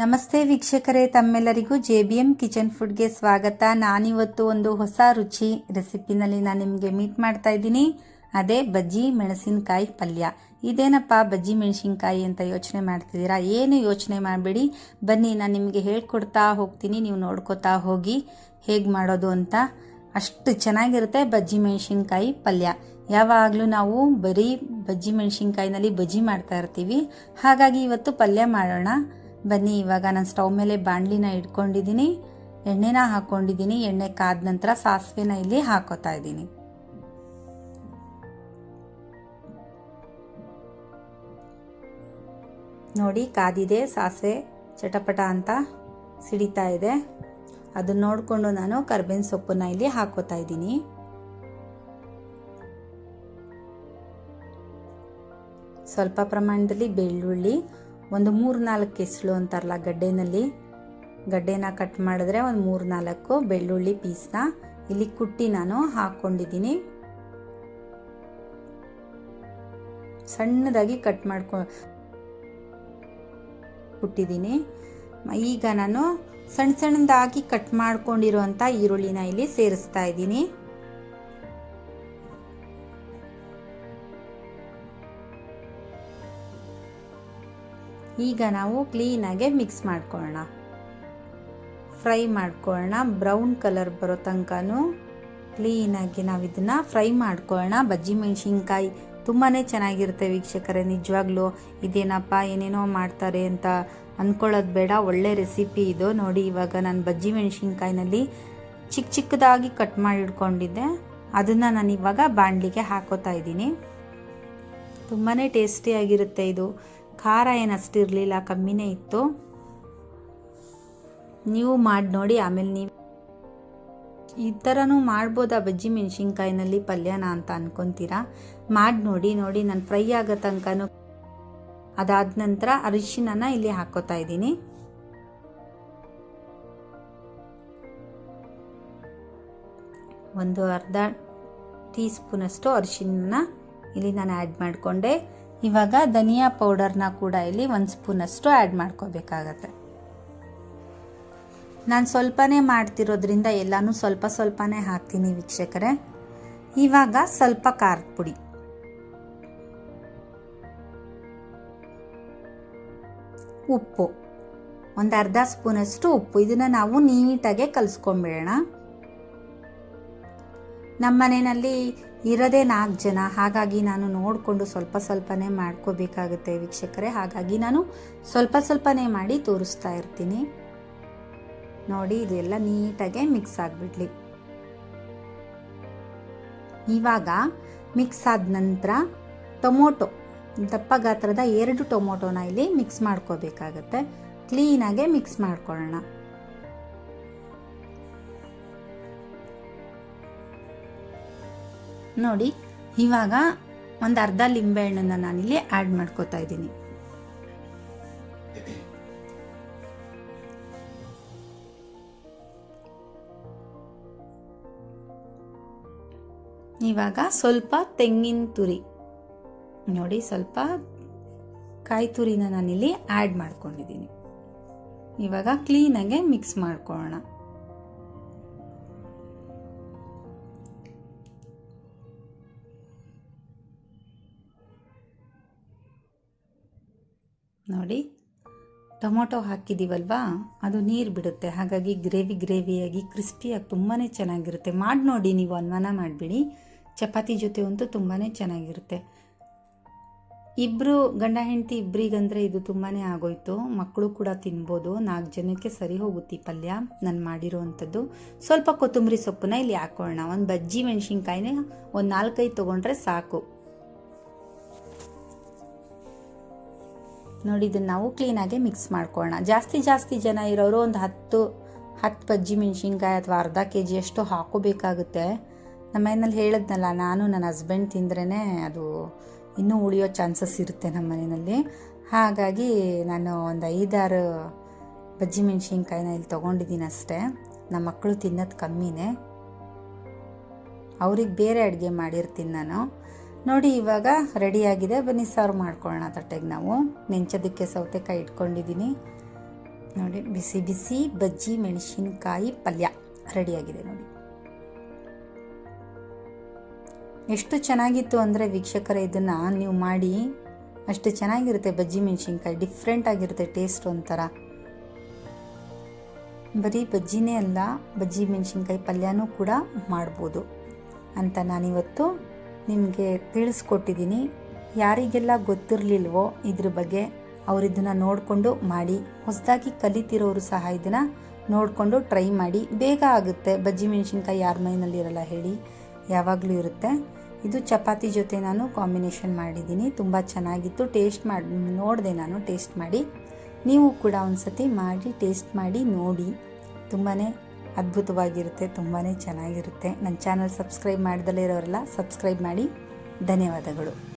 ನಮಸ್ತೆ ವೀಕ್ಷಕರೇ, ತಮ್ಮೆಲ್ಲರಿಗೂ ಜೆ ಬಿ ಎಂ ಕಿಚನ್ ಫುಡ್ಗೆ ಸ್ವಾಗತ. ನಾನಿವತ್ತು ಒಂದು ಹೊಸ ರುಚಿ ರೆಸಿಪಿನಲ್ಲಿ ನಾನು ನಿಮಗೆ ಮೀಟ್ ಮಾಡ್ತಾ ಇದ್ದೀನಿ. ಅದೇ ಬಜ್ಜಿ ಮೆಣಸಿನಕಾಯಿ ಪಲ್ಯ. ಇದೇನಪ್ಪ ಬಜ್ಜಿ ಮೆಣಸಿನಕಾಯಿ ಅಂತ ಯೋಚನೆ ಮಾಡ್ತಿದ್ದೀರಾ? ಏನು ಯೋಚನೆ ಮಾಡಬೇಡಿ. ಬನ್ನಿ, ನಾನು ನಿಮಗೆ ಹೇಳ್ಕೊಡ್ತಾ ಹೋಗ್ತೀನಿ. ನೀವು ನೋಡ್ಕೋತಾ ಹೋಗಿ ಹೇಗೆ ಮಾಡೋದು ಅಂತ. ಅಷ್ಟು ಚೆನ್ನಾಗಿರುತ್ತೆ ಬಜ್ಜಿ ಮೆಣಸಿನ್ಕಾಯಿ ಪಲ್ಯ. ಯಾವಾಗಲೂ ನಾವು ಬರೀ ಬಜ್ಜಿ ಮೆಣಸಿನ್ಕಾಯಿನಲ್ಲಿ ಬಜ್ಜಿ ಮಾಡ್ತಾ ಇರ್ತೀವಿ. ಹಾಗಾಗಿ ಇವತ್ತು ಪಲ್ಯ ಮಾಡೋಣ. ಬನ್ನಿ, ಇವಾಗ ನಾನು ಸ್ಟವ್ ಮೇಲೆ ಬಾಣಲಿನ ಇಟ್ಕೊಂಡಿದ್ದೀನಿ. ಎಣ್ಣೆನ ಹಾಕ್ಕೊಂಡಿದ್ದೀನಿ ಎಣ್ಣೆ ಕಾದ ನಂತರ ಸಾಸಿವೆನ ಇಲ್ಲಿ ಹಾಕೋತಾ ಇದ್ದೀನಿ. ನೋಡಿ, ಕಾದಿದೆ, ಸಾಸಿವೆ ಚಟಪಟ ಅಂತ ಸಿಡಿತಾ ಇದೆ. ಅದನ್ನ ನೋಡಿಕೊಂಡು ನಾನು ಕರ್ಬೇವಿನ ಸೊಪ್ಪನ್ನ ಇಲ್ಲಿ ಹಾಕೋತಾ ಇದ್ದೀನಿ. ಸ್ವಲ್ಪ ಪ್ರಮಾಣದಲ್ಲಿ ಬೆಳ್ಳುಳ್ಳಿ ಒಂದು ಮೂರು ನಾಲ್ಕು ಕೆಸಳು ಅಂತಾರಲ್ಲ ಗಡ್ಡೆನಲ್ಲಿ. ಗಡ್ಡೆನ ಕಟ್ ಮಾಡಿದ್ರೆ ಒಂದು ಮೂರು ನಾಲ್ಕು ಬೆಳ್ಳುಳ್ಳಿ ಪೀಸ್ನ. ಇಲ್ಲಿ ಕುಟ್ಟಿ ನಾನು ಹಾಕ್ಕೊಂಡಿದ್ದೀನಿ. ಸಣ್ಣದಾಗಿ ಕಟ್ ಮಾಡ್ಕೊ, ಕುಟ್ಟಿದ್ದೀನಿ. ಈಗ ನಾನು ಸಣ್ಣ ಸಣ್ಣದಾಗಿ ಕಟ್ ಮಾಡ್ಕೊಂಡಿರುವಂಥ ಈರುಳ್ಳಿನ ಇಲ್ಲಿ ಸೇರಿಸ್ತಾ ಇದ್ದೀನಿ. ಈಗ ನಾವು ಕ್ಲೀನಾಗೆ ಮಿಕ್ಸ್ ಮಾಡ್ಕೊಳ್ಳೋಣ ಫ್ರೈ ಮಾಡ್ಕೊಳ್ಳೋಣ ಬ್ರೌನ್ ಕಲರ್ ಬರೋ ತನಕನೂ ಕ್ಲೀನಾಗಿ ನಾವು ಇದನ್ನು ಫ್ರೈ ಮಾಡ್ಕೊಳ್ಳೋಣ ಬಜ್ಜಿ ಮೆಣಸಿನ್ಕಾಯಿ ತುಂಬಾ ಚೆನ್ನಾಗಿರುತ್ತೆ ವೀಕ್ಷಕರೇ, ನಿಜವಾಗ್ಲೂ. ಇದೇನಪ್ಪ, ಏನೇನೋ ಮಾಡ್ತಾರೆ ಅಂತ ಅಂದ್ಕೊಳ್ಳೋದು ಬೇಡ. ಒಳ್ಳೆ ರೆಸಿಪಿ ಇದು. ನೋಡಿ, ಇವಾಗ ನಾನು ಬಜ್ಜಿ ಮೆಣಸಿನ್ಕಾಯಿನಲ್ಲಿ ಚಿಕ್ಕ ಚಿಕ್ಕದಾಗಿ ಕಟ್ ಮಾಡಿ ಇಟ್ಕೊಂಡಿದ್ದೆ ಅದನ್ನು ನಾನು ಇವಾಗ ಬಾಣಲಿಗೆ ಹಾಕೋತಾ ಇದ್ದೀನಿ. ತುಂಬಾ ಟೇಸ್ಟಿಯಾಗಿರುತ್ತೆ ಇದು. ಖಾರ ಏನಷ್ಟು ಅಷ್ಟಿರಲಿಲ್ಲ ಕಮ್ಮಿನೇ ಇತ್ತು. ನೀವು ಮಾಡಿ ನೋಡಿ, ಆಮೇಲೆ ನೀವು ಈ ಥರನೂ ಮಾಡ್ಬೋದಾ ಬಜ್ಜಿ ಮೆಣಸಿನ್ಕಾಯಿನಲ್ಲಿ ಪಲ್ಯನ ಅಂತ ಅನ್ಕೊಂತೀರಾ? ಮಾಡಿ ನೋಡಿ ನೋಡಿ, ನಾನು ಫ್ರೈ ಆಗೋ ತನಕನೂ ಅದಾದ ನಂತರ ಅರಿಶಿನನ ಇಲ್ಲಿ ಹಾಕೋತಾ ಇದ್ದೀನಿ. ಒಂದು ಅರ್ಧ ಟೀ ಸ್ಪೂನಷ್ಟು ಅರಿಶಿನ ಇಲ್ಲಿ ನಾನು ಆ್ಯಡ್ ಮಾಡಿಕೊಂಡೆ. ಇವಾಗ ಧನಿಯಾ ಪೌಡರ್ನ ಕೂಡ ಇಲ್ಲಿ ಒಂದು ಸ್ಪೂನಷ್ಟು ಆ್ಯಡ್ ಮಾಡ್ಕೋಬೇಕಾಗತ್ತೆ. ನಾನು ಸ್ವಲ್ಪನೇ ಮಾಡ್ತಿರೋದ್ರಿಂದ ಎಲ್ಲನೂ ಸ್ವಲ್ಪ ಸ್ವಲ್ಪನೇ ಹಾಕ್ತೀನಿ ವೀಕ್ಷಕರೇ. ಇವಾಗ ಸ್ವಲ್ಪ ಖಾರದ ಪುಡಿ. ಉಪ್ಪು. ಒಂದು ಅರ್ಧ ಸ್ಪೂನಷ್ಟು ಉಪ್ಪು. ಇದನ್ನು ನಾವು ನೀಟಾಗೆ ಕಲಿಸ್ಕೊಂಬಿಡೋಣ ನಮ್ಮ ಮನೆಯಲ್ಲಿ ಇರೋದೇ ನಾಲ್ಕು ಜನ. ಹಾಗಾಗಿ ನಾನು ನೋಡಿಕೊಂಡು ಸ್ವಲ್ಪ ಸ್ವಲ್ಪನೇ ಮಾಡ್ಕೋಬೇಕಾಗುತ್ತೆ ವೀಕ್ಷಕರೇ. ಹಾಗಾಗಿ ನಾನು ಸ್ವಲ್ಪ ಸ್ವಲ್ಪನೇ ಮಾಡಿ ತೋರಿಸ್ತಾ ಇರ್ತೀನಿ. ನೋಡಿ, ಇದೆಲ್ಲ ನೀಟಾಗೆ ಮಿಕ್ಸ್ ಆಗಿಬಿಡ್ಲಿ. ಇವಾಗ ಮಿಕ್ಸ್ ಆದ ನಂತರ ಟೊಮೊಟೊ, ದಪ್ಪ ಗಾತ್ರದ ಎರಡು ಟೊಮೊಟೊನ ಇಲ್ಲಿ ಮಿಕ್ಸ್ ಮಾಡ್ಕೋಬೇಕಾಗತ್ತೆ. ಕ್ಲೀನಾಗೆ ಮಿಕ್ಸ್ ಮಾಡ್ಕೊಳ್ಳೋಣ. ನೋಡಿ, ಇವಾಗ ಒಂದು ಅರ್ಧ ಲಿಂಬೆಹಣ್ಣನ್ನು ನಾನಿಲ್ಲಿ ಆ್ಯಡ್ ಮಾಡ್ಕೋತಾ ಇದ್ದೀನಿ. ಇವಾಗ ಸ್ವಲ್ಪ ತೆಂಗಿನ ತುರಿ. ನೋಡಿ, ಸ್ವಲ್ಪ ಕಾಯಿ ತುರಿನ ನಾನಿಲ್ಲಿ ಆ್ಯಡ್ ಮಾಡ್ಕೊಂಡಿದ್ದೀನಿ. ಇವಾಗ ಕ್ಲೀನಾಗೆ ಮಿಕ್ಸ್ ಮಾಡ್ಕೊಳ್ಳೋಣ. ನೋಡಿ, ಟೊಮೊಟೊ ಹಾಕಿದ್ದೀವಲ್ವಾ ಅದು ನೀರು ಬಿಡುತ್ತೆ. ಹಾಗಾಗಿ ಗ್ರೇವಿ ಗ್ರೇವಿಯಾಗಿ, ಕ್ರಿಸ್ಪಿಯಾಗಿ ತುಂಬಾ ಚೆನ್ನಾಗಿರುತ್ತೆ. ಮಾಡಿ ನೋಡಿ ನೀವು ಅನ್ವಾನ ಮಾಡಿಬಿಡಿ. ಚಪಾತಿ ಜೊತೆ ಅಂತೂ ತುಂಬಾ ಚೆನ್ನಾಗಿರುತ್ತೆ. ಇಬ್ಬರು ಗಂಡ ಹೆಂಡತಿ ಇಬ್ಬರಿಗಂದರೆ ಇದು ತುಂಬಾ ಆಗೋಯ್ತು. ಮಕ್ಕಳು ಕೂಡ ತಿನ್ಬೋದು. ನಾಲ್ಕು ಜನಕ್ಕೆ ಸರಿ ಹೋಗುತ್ತೆ ಪಲ್ಯ. ನಾನು ಮಾಡಿರೋವಂಥದ್ದು ಸ್ವಲ್ಪ ಕೊತ್ತಂಬರಿ ಸೊಪ್ಪನ್ನ ಇಲ್ಲಿ ಹಾಕೋಣ ಒಂದು ಬಜ್ಜಿ ಮೆಣಸಿನ್ಕಾಯಿನೇ ಒಂದು ನಾಲ್ಕೈದು ತೊಗೊಂಡ್ರೆ ಸಾಕು. ನೋಡಿ, ಇದನ್ನು ನಾವು ಕ್ಲೀನಾಗೆ ಮಿಕ್ಸ್ ಮಾಡ್ಕೊಳ್ಳೋಣ. ಜಾಸ್ತಿ ಜಾಸ್ತಿ ಜನ ಇರೋರು ಒಂದು ಹತ್ತು ಹತ್ತು ಬಜ್ಜಿ ಮೆಣಸಿನ್ಕಾಯಿ ಅಥವಾ ಅರ್ಧ ಕೆ ಜಿಯಷ್ಟು ಹಾಕೋಬೇಕಾಗುತ್ತೆ. ನಮ್ಮ ಮನೆಯಲ್ಲಿ ಹೇಳಿದ್ನಲ್ಲ, ನಾನು ನನ್ನ ಹಸ್ಬೆಂಡ್ ತಿಂದ್ರೇ ಅದು ಇನ್ನೂ ಉಳಿಯೋ ಚಾನ್ಸಸ್ ಇರುತ್ತೆ ನಮ್ಮ ಮನೆಯಲ್ಲಿ. ಹಾಗಾಗಿ ನಾನು ಒಂದು ಐದಾರು ಬಜ್ಜಿ ಮೆಣಸಿನ್ಕಾಯಿನ ಇಲ್ಲಿ ತೊಗೊಂಡಿದ್ದೀನಿ ಅಷ್ಟೇ. ನಮ್ಮ ಮಕ್ಕಳು ತಿನ್ನೋದು ಕಮ್ಮಿನೇ. ಅವ್ರಿಗೆ ಬೇರೆ ಅಡುಗೆ ಮಾಡಿರ್ತೀನಿ ನಾನು. ನೋಡಿ, ಇವಾಗ ರೆಡಿಯಾಗಿದೆ ಬನ್ನಿ ಸರ್ವ್ ಮಾಡ್ಕೊಳ್ಳೋಣ ತಟ್ಟೆಗೆ ನಾವು. ನೆಂಚೋದಕ್ಕೆ ಸೌತೆಕಾಯಿ ಇಟ್ಕೊಂಡಿದ್ದೀನಿ. ನೋಡಿ, ಬಿಸಿ ಬಿಸಿ ಬಜ್ಜಿ, ಮೆಣಸಿನಕಾಯಿ, ಪಲ್ಯ ರೆಡಿಯಾಗಿದೆ ನೋಡಿ. ಎಷ್ಟು ಚೆನ್ನಾಗಿತ್ತು ಅಂದರೆ ವೀಕ್ಷಕರೇ, ಇದನ್ನು ನೀವು ಮಾಡಿ, ಅಷ್ಟು ಚೆನ್ನಾಗಿರುತ್ತೆ ಬಜ್ಜಿ, ಮೆಣಸಿನ್ಕಾಯಿ. ಡಿಫ್ರೆಂಟ್ ಆಗಿರುತ್ತೆ ಟೇಸ್ಟ್ ಒಂಥರ. ಬರೀ ಬಜ್ಜಿನೇ ಅಲ್ಲ, ಬಜ್ಜಿ, ಮೆಣಸಿನ್ಕಾಯಿ, ಪಲ್ಯನೂ ಕೂಡ ಮಾಡ್ಬೋದು ಅಂತ ನಾನಿವತ್ತು ನಿಮಗೆ ತಿಳಿಸ್ಕೊಟ್ಟಿದ್ದೀನಿ. ಯಾರಿಗೆಲ್ಲ ಗೊತ್ತಿರಲಿಲ್ವೋ ಇದ್ರ ಬಗ್ಗೆ ಅವರಿದನ್ನು ನೋಡಿಕೊಂಡು ಮಾಡಿ, ಹೊಸದಾಗಿ ಕಲಿತಿರೋರು ಸಹ ಇದನ್ನು ನೋಡಿಕೊಂಡು ಟ್ರೈ ಮಾಡಿ. ಬೇಗ ಆಗುತ್ತೆ. ಬಜ್ಜಿ ಮೆಣಸಿನ್ಕಾಯಿ ಯಾರ ಮೈನಲ್ಲಿರಲ್ಲ ಹೇಳಿ. ಯಾವಾಗಲೂ ಇರುತ್ತೆ. ಇದು ಚಪಾತಿ ಜೊತೆ ನಾನು ಕಾಂಬಿನೇಷನ್ ಮಾಡಿದ್ದೀನಿ. ತುಂಬ ಚೆನ್ನಾಗಿತ್ತು. ಟೇಸ್ಟ್ ಮಾಡಿ, ನೋಡಿದೆ ನಾನು ಟೇಸ್ಟ್ ಮಾಡಿ. ನೀವು ಕೂಡ ಒಂದು ಸತಿ ಮಾಡಿ ಟೇಸ್ಟ್ ಮಾಡಿ, ನೋಡಿ. ತುಂಬಾ ಅದ್ಭುತವಾಗಿರುತ್ತೆ ತುಂಬಾ ಚೆನ್ನಾಗಿರುತ್ತೆ. ನನ್ನ ಚಾನಲ್ ಸಬ್ಸ್ಕ್ರೈಬ್ ಮಾಡ್ದಲೇ ಇರೋರೆಲ್ಲ ಸಬ್ಸ್ಕ್ರೈಬ್ ಮಾಡಿ. ಧನ್ಯವಾದಗಳು.